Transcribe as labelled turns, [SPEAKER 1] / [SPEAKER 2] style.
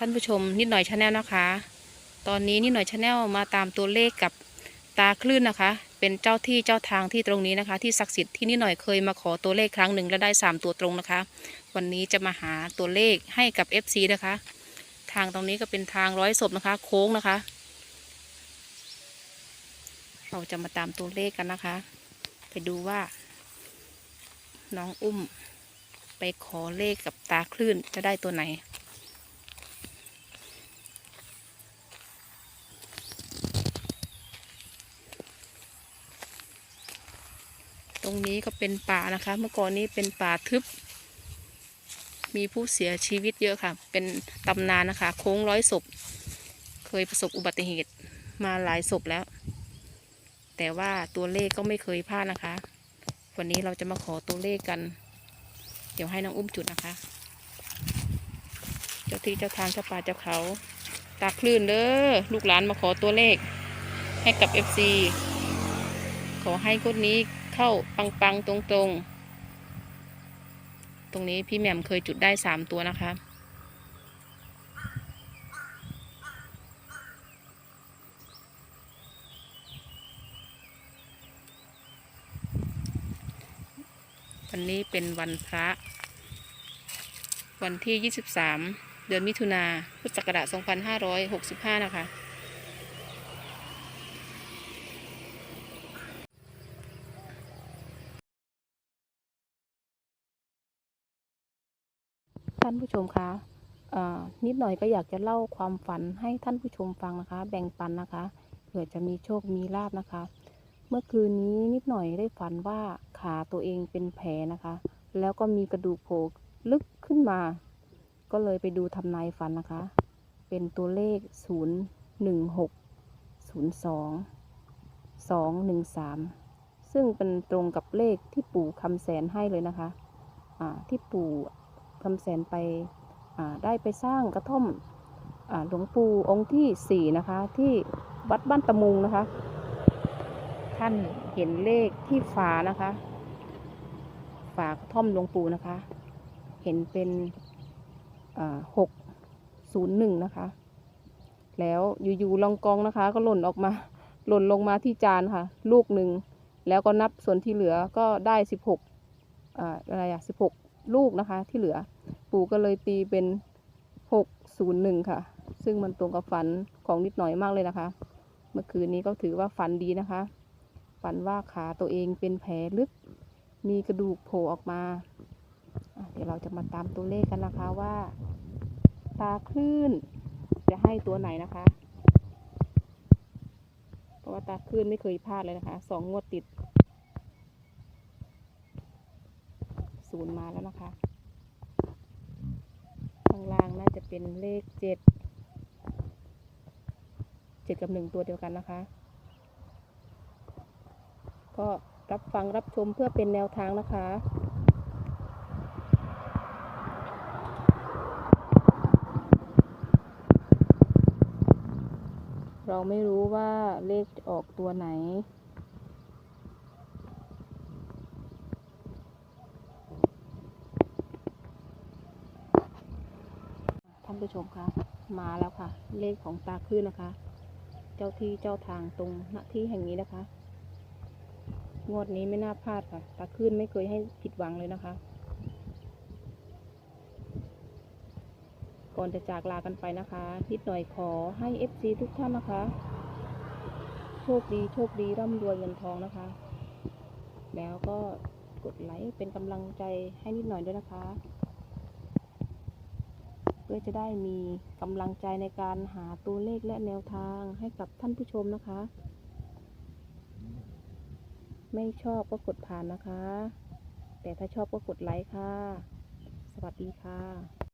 [SPEAKER 1] ท่านผู้ชมนิดหน่อยชาแนลนะคะ ตอนนี้นิดหน่อยชาแนลมาตามตัวเลขกับตาคลื่นนะคะ เป็นเจ้าที่เจ้าทางที่ตรงนี้นะคะ ที่ศักดิ์สิทธิ์ที่นิดหน่อยเคยมาขอตัวเลขครั้งหนึ่งแล้วได้สามตัวตรงนะคะ วันนี้จะมาหาตัวเลขให้กับ FC นะคะ ทางตรงนี้ก็เป็นทางร้อยศพนะคะ โค้งนะคะ เราจะมาตามตัวเลขกันนะคะ ไปดูว่า น้องอุ้ม ไปขอเลขกับตาคลื่นจะได้ตัวไหน ตรงนี้ก็เป็นป่านะคะ เมื่อก่อนนี้เป็นป่าทึบ มีผู้เสียชีวิตเยอะค่ะ เป็นตำนานนะคะ โค้งร้อยศพ เคยประสบอุบัติเหตุมาหลายศพแล้ว แต่ว่าตัวเลขก็ไม่เคยพลาดนะคะ วันนี้เราจะมาขอตัวเลขกัน เดี๋ยวให้น้องอุ้มจุดนะคะ เจ้าที่เจ้าทางเจ้าป่าเจ้าเขา ตาคลื่นเด้อลูกหลานมาขอตัวเลข ให้กับ FC ขอให้คนนี้เข้าปังปังๆตรงตรงๆ ตรงนี้พี่แหม่มเคยจุดได้สามตัวนะคะ วันนี้เป็นวันพระ วันที่ 23 เดือนมิถุนาพุทธศักราช2565 นะคะ ท่านผู้ชมคะอ่อนิดหน่อยก็อยากจะเล่าความฝันให้ท่านผู้ชมฟังนะคะ แบ่งปันนะคะเผื่อจะมีโชคมีลาบนะคะ เมื่อคืนนี้นิดหน่อยได้ฝันว่าขาตัวเองเป็นแผลนะคะ แล้วก็มีกระดูกโผล่ลึกขึ้นมา ก็เลยไปดูทำนายฝันนะคะ เป็นตัวเลข 0 1 6 0 2 2 1 3 ซึ่งเป็นตรงกับเลขที่ปู่คำแสนให้เลยนะคะอ่าที่ปู่ คำแสนไปได้ไปสร้างกระท่อมอหลวงปู่องค์ที่ 4 นะคะ ที่วัดบ้านตะมุงนะคะ ท่านเห็นเลขที่ฝานะคะ ฝากระท่อมหลวงปู่นะคะ เห็นเป็นหกศูนย์หนึ่งนะคะ แล้วอยู่ๆลองกองนะคะ ก็หล่นออกมา หล่นลงมาที่จานค่ะ ลูกหนึ่ง แล้วก็นับส่วนที่เหลือก็ได้สิบหกอะไรอะสิบหกลูกนะคะที่เหลือ ปู่ก็เลยตีเป็นหกศูนย์หนึ่งค่ะ ซึ่งมันตรงกับฝันของนิดหน่อยมากเลยนะคะ เมื่อคืนนี้ก็ถือว่าฝันดีนะคะ ฝันว่าขาตัวเองเป็นแผลลึก มีกระดูกโผล่ออกมา เดี๋ยวเราจะมาตามตัวเลขกันนะคะว่า ตาคลื่นจะให้ตัวไหนนะคะ เพราะว่าตาคลื่นไม่เคยพลาดเลยนะคะสองงวดติดศูนย์มาแล้วนะคะ ข้างล่างน่าจะ เป็นเลขเจ็ดเจ็ดกับหนึ่งตัวเดียวกันนะคะ ก็รับฟังรับชมเพื่อเป็นแนวทางนะคะเราไม่รู้ว่าเลขออกตัวไหน ท่าน ผู้ชมคะมาแล้วค่ะ เลขของตาขึ้นนะคะ เจ้าที่เจ้าทางตรงณที่แห่งนี้นะคะ งวดนี้ไม่น่าพลาดค่ะ ตาขึ้นไม่เคยให้ผิดหวังเลยนะคะ ก่อนจะจากลากันไปนะคะนิดหน่อยขอให้ FC ทุกท่านนะคะ โชคดีโชคดีร่ำรวยเงินทองนะคะ แล้วก็กดไลค์เป็นกำลังใจให้นิดหน่อยด้วยนะคะ พื่อจะได้มีกำลังใจในการหาตัวเลขและแนวทางให้กับท่านผู้ชมนะคะ ไม่ชอบก็กดผ่านนะคะ แต่ถ้าชอบก็กดไลค์ค่ะ สวัสดีค่ะ